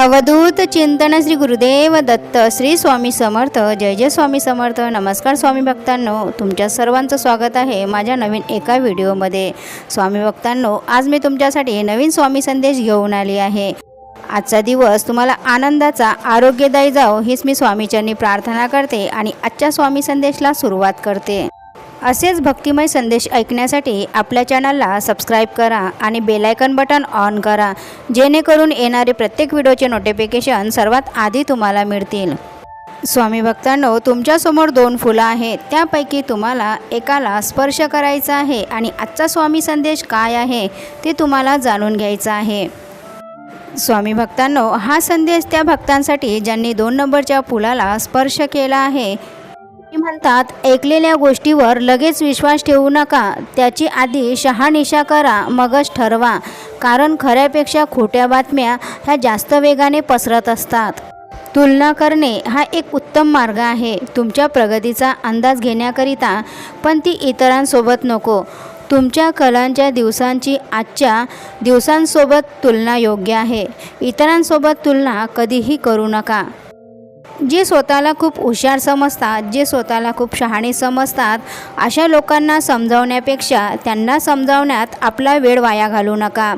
अवधूत चिंतन श्री गुरुदेव दत्त श्री स्वामी समर्थ जय जय स्वामी समर्थ. नमस्कार स्वामी भक्तांनो तुमच्या सर्वांचं स्वागत आहे माझ्या नवीन एका व्हिडिओमध्ये. स्वामी भक्तांनो आज मी तुमच्यासाठी नवीन स्वामी संदेश घेऊन आली आहे. आजचा दिवस तुम्हाला आनंदाचा आरोग्यदायी जाओ हीच मी स्वामीच्यांनी प्रार्थना करते आणि आजच्या स्वामी संदेशला सुरुवात करते. असेच भक्तिमय संदेश ऐकण्यासाठी आपल्या चॅनलला सबस्क्राईब करा आणि बेलायकन बटन ऑन करा जेणेकरून येणारे प्रत्येक व्हिडिओचे नोटिफिकेशन सर्वात आधी तुम्हाला मिळतील. स्वामी भक्तांनो तुमच्यासमोर दोन फुलं आहेत. त्यापैकी तुम्हाला एकाला स्पर्श करायचा आहे आणि आजचा स्वामी संदेश काय आहे ते तुम्हाला जाणून घ्यायचं आहे. स्वामी भक्तांनो हा संदेश त्या भक्तांसाठी ज्यांनी दोन नंबरच्या फुलाला स्पर्श केला आहे म्हणतात ऐकलेल्या गोष्टीवर लगेच विश्वास ठेवू नका. त्याची आधी शहानिशा करा मगच ठरवा. कारण खऱ्यापेक्षा खोट्या बातम्या ह्या जास्त वेगाने पसरत असतात. तुलना करणे हा एक उत्तम मार्ग आहे. तुमच्या प्रगतीचा अंदाज घेण्याकरिता पण ती इतरांसोबत नको. तुमच्या कलांच्या दिवसांची आजच्या दिवसांसोबत तुलना योग्य आहे. इतरांसोबत तुलना कधीही करू नका. जे स्वतःला खूप हुशार समजतात जे स्वतःला खूप शहाणे समजतात अशा लोकांना समजावण्यापेक्षा त्यांना समजावण्यात आपला वेळ वाया घालू नका.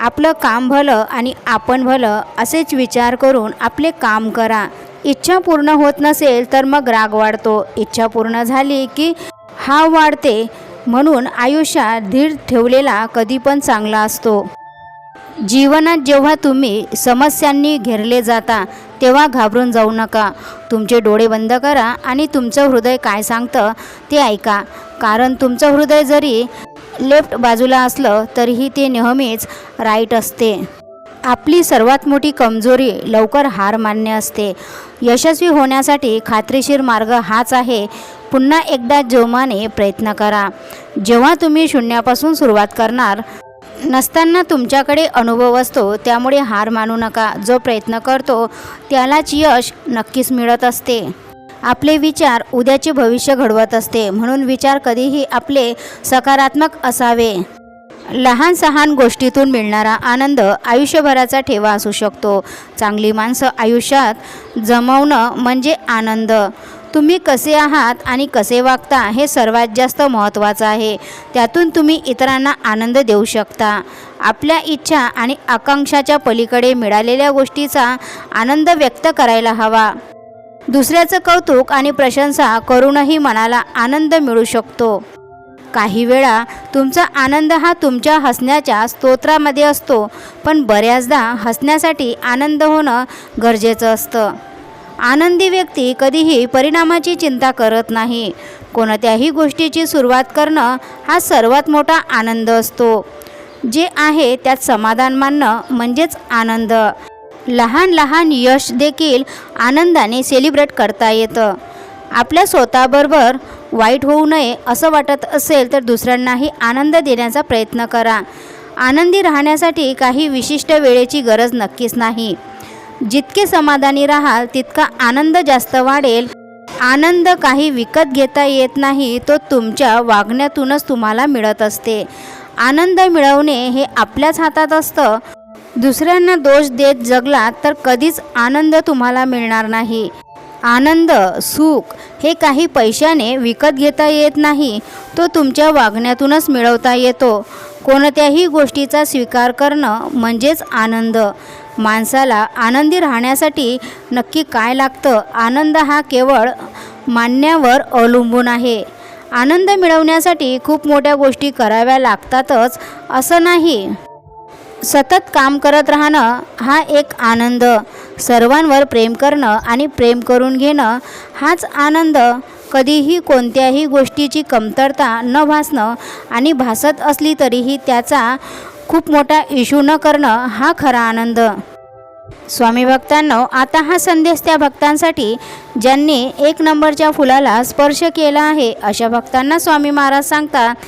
आपलं काम भलं आणि आपण भलं असेच विचार करून आपले काम करा. इच्छा पूर्ण होत नसेल तर मग राग वाढतो. इच्छा पूर्ण झाली की हा वाढते म्हणून आयुष्यात धीर ठेवलेला कधी पण चांगला असतो. जीवनात जेव्हा तुम्ही समस्यांनी घेरले जाता तेव्हा घाबरून जाऊ नका. तुमचे डोळे बंद करा आणि तुमचं हृदय काय सांगतं ते ऐका. कारण तुमचं हृदय जरी लेफ्ट बाजूला असलं तरीही ते नेहमीच राईट असते. आपली सर्वात मोठी कमजोरी लवकर हार मान्य असते. यशस्वी होण्यासाठी खात्रीशीर मार्ग हाच आहे. पुन्हा एकदा जोमाने प्रयत्न करा. जेव्हा तुम्ही शून्यापासून सुरुवात करणार नसताना तुमच्याकडे अनुभव असतो त्यामुळे हार मानू नका. जो प्रयत्न करतो त्यालाच यश नक्कीच मिळत असते. आपले विचार उद्याचे भविष्य घडवत असते म्हणून विचार कधीही आपले सकारात्मक असावे. लहान सहान गोष्टीतून मिळणारा आनंद आयुष्यभराचा ठेवा असू शकतो. चांगली माणसं आयुष्यात जमवणं म्हणजे आनंद. तुम्ही कसे आहात आणि कसे वागता हे सर्वात जास्त महत्त्वाचं आहे. त्यातून तुम्ही इतरांना आनंद देऊ शकता. आपल्या इच्छा आणि आकांक्षाच्या पलीकडे मिळालेल्या गोष्टीचा आनंद व्यक्त करायला हवा. दुसऱ्याचं कौतुक आणि प्रशंसा करूनही मनाला आनंद मिळू शकतो. काही वेळा तुमचा आनंद हा तुमच्या हसण्याच्या स्तोत्रामध्ये असतो पण बऱ्याचदा हसण्यासाठी आनंद होणं गरजेचं असतं. आनंदी व्यक्ती कधीही परिणामाची चिंता करत नाही. कोणत्याही गोष्टीची सुरुवात करणं हा सर्वात मोठा आनंद असतो. जे आहे त्यात समाधान मानणं म्हणजेच आनंद. लहान लहान यश देखील आनंदाने सेलिब्रेट करता येतं. आपल्या स्वतःबरोबर वाईट होऊ नये असं वाटत असेल तर दुसऱ्यांनाही आनंद देण्याचा प्रयत्न करा. आनंदी राहण्यासाठी काही विशिष्ट वेळेची गरज नक्कीच नाही. जितके समाधानी राहाल तितका आनंद जास्त वाढेल. आनंद काही विकत घेता येत नाही तो तुमच्या वागण्यातूनच तुम्हाला मिळत असते. आनंद मिळवणे हे आपल्याच हातात असतं. दुसऱ्यांना दोष देत जगलात तर कधीच आनंद तुम्हाला मिळणार नाही. आनंद सुख हे काही पैशाने विकत घेता येत नाही तो तुमच्या वागण्यातूनच मिळवता येतो. कोणत्याही गोष्टीचा स्वीकार करणं म्हणजेच आनंद. माणसाला आनंदी राहण्यासाठी नक्की काय लागतं? आनंद हा केवळ मानण्यावर अवलंबून आहे. आनंद मिळवण्यासाठी खूप मोठ्या गोष्टी कराव्या लागतातच असं नाही. सतत काम करत राहणं हा एक आनंद. सर्वांवर प्रेम करणं आणि प्रेम करून घेणं हाच आनंद. कधीही कोणत्याही गोष्टीची कमतरता न भासणं आणि भासत असली तरीही त्याचा खूप मोठा इश्यू न करणं हा खरा आनंद. स्वामी भक्तांनो आता हा संदेश त्या भक्तांसाठी ज्यांनी एक नंबरच्या फुलाला स्पर्श केला आहे अशा भक्तांना स्वामी महाराज सांगतात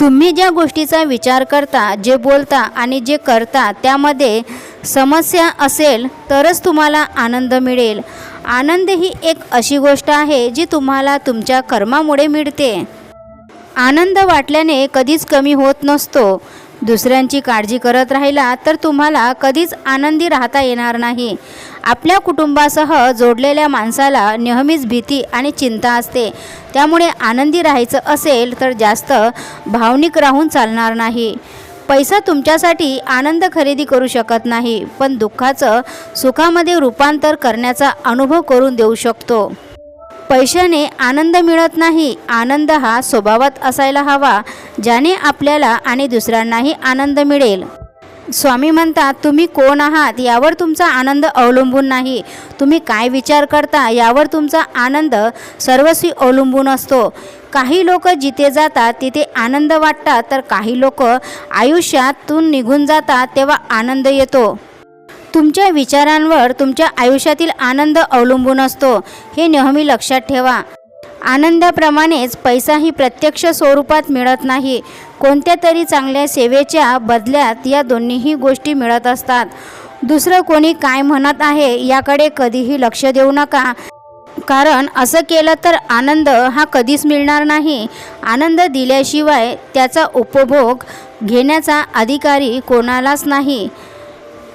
तुम्ही ज्या गोष्टीचा विचार करता जे बोलता आणि जे करता त्यामध्ये समस्या असेल तरच तुम्हाला आनंद मिळेल. आनंद ही एक अशी गोष्ट आहे जी तुम्हाला तुमच्या कर्मामुळे मिळते. आनंद वाटल्याने कधीच कमी होत नसतो. दुसऱ्यांची काळजी करत राहिला तर तुम्हाला कधीच आनंदी राहता येणार नाही. आपल्या कुटुंबासह जोडलेल्या माणसाला नेहमीच भीती आणि चिंता असते. त्यामुळे आनंदी राहायचं असेल तर जास्त भावनिक राहून चालणार नाही. पैसा तुमच्यासाठी आनंद खरेदी करू शकत नाही पण दुःखाचं सुखामध्ये रूपांतर करण्याचा अनुभव करून देऊ शकतो. पैशाने आनंद मिळत नाही. आनंद हा स्वभावात असायला हवा ज्याने आपल्याला आणि दुसऱ्यांनाही आनंद मिळेल. स्वामी म्हणतात तुम्ही कोण आहात? यावर तुमचा आनंद अवलंबून नाही. तुम्ही काय विचार करता? यावर तुमचा आनंद सर्वस्वी अवलंबून असतो. काही लोक जिथे जातात तिथे आनंद वाटतात. तर काही लोक आयुष्यातून निघून जातात तेव्हा आनंद येतो. तुमच्या विचारांवर तुमच्या आयुष्यातील आनंद अवलंबून असतो. हे नेहमी लक्षात ठेवा. आनंदाप्रमाणेच पैसाही प्रत्यक्ष स्वरूपात मिळत नाही. कोणत्या तरी चांगल्या सेवेच्या बदल्यात या दोन्हीही गोष्टी मिळत असतात. दुसरं कोणी काय म्हणत आहे याकडे कधीही लक्ष देऊ नका. कारण असं केलं तर आनंद हा कधीच मिळणार नाही. आनंद दिल्याशिवाय त्याचा उपभोग घेण्याचा अधिकारी कोणालाच नाही.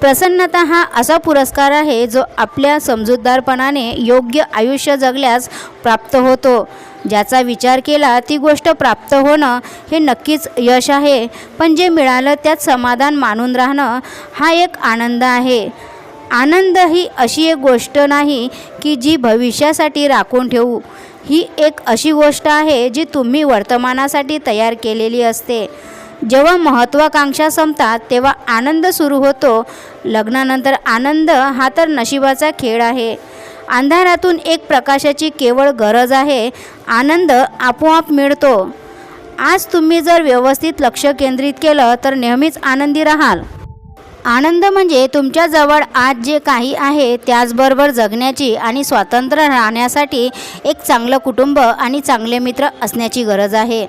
प्रसन्नता हा असा पुरस्कार आहे जो आपल्या समजूतदारपणाने योग्य आयुष्य जगल्यास प्राप्त होतो. ज्याचा विचार केला ती गोष्ट प्राप्त होणं हे नक्कीच यश आहे. पण जे मिळालं त्यात समाधान मानून राहणं हा एक आनंद आहे. आनंद ही अशी एक गोष्ट नाही की जी भविष्यासाठी राखून ठेवू. ही एक अशी गोष्ट आहे जी तुम्ही वर्तमानासाठी तयार केलेली असते. जेव्हा महत्त्वाकांक्षा संपतात तेव्हा आनंद सुरू होतो. लग्नानंतर आनंद हा तर नशिबाचा खेळ आहे. अंधारातून एक प्रकाशाची केवळ गरज आहे. आनंद आपोआप मिळतो. आज तुम्ही जर व्यवस्थित लक्ष केंद्रित केलं तर नेहमीच आनंदी राहाल. आनंद म्हणजे तुमच्याजवळ आज जे काही आहे त्याचबरोबर जगण्याची आणि स्वातंत्र्य राहण्यासाठी एक चांगलं कुटुंब आणि चांगले मित्र असण्याची गरज आहे.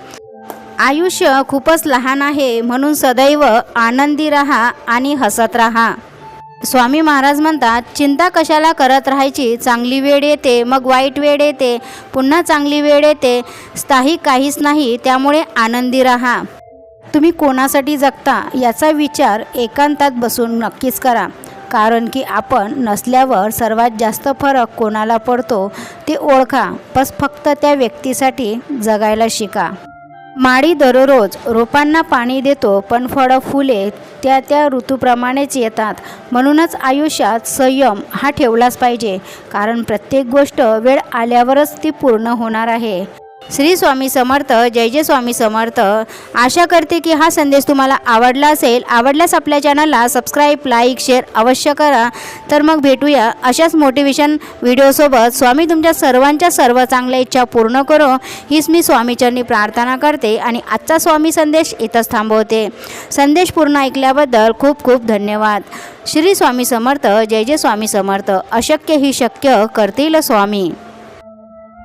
आयुष्य खूपच लहान आहे म्हणून सदैव आनंदी राहा आणि हसत राहा. स्वामी महाराज म्हणतात चिंता कशाला करत राहायची? चांगली वेळ येते मग वाईट वेळ येते पुन्हा चांगली वेळ येते स्थाही काहीच नाही त्यामुळे आनंदी राहा. तुम्ही कोणासाठी जगता याचा विचार एकांतात बसून नक्कीच करा. कारण की आपण नसल्यावर सर्वात जास्त फरक कोणाला पडतो ते ओळखा बस फक्त त्या व्यक्तीसाठी जगायला शिका. माळी दररोज रोपांना पाणी देतो पण फळं फुले त्या त्या ऋतूप्रमाणेच येतात. म्हणूनच आयुष्यात संयम हा ठेवलाच पाहिजे. कारण प्रत्येक गोष्ट वेळ आल्यावरच ती पूर्ण होणार आहे. श्री स्वामी समर्थ जय जय स्वामी समर्थ. आशा करते की हा संदेश तुम्हाला आवडला असेल. आवडल्यास आपल्या चॅनलला सबस्क्राईब लाईक शेअर अवश्य करा. तर मग भेटूया अशाच मोटिवेशन व्हिडिओसोबत स्वामी तुमच्या सर्वांच्या सर्व चांगल्या इच्छा पूर्ण करो. हीच मी स्वामीचरणी प्रार्थना करते आणि आजचा स्वामी संदेश इथंच थांबवते. संदेश पूर्ण ऐकल्याबद्दल खूप खूप धन्यवाद. श्री स्वामी समर्थ जय जय स्वामी समर्थ. अशक्य ही शक्य करतील स्वामी.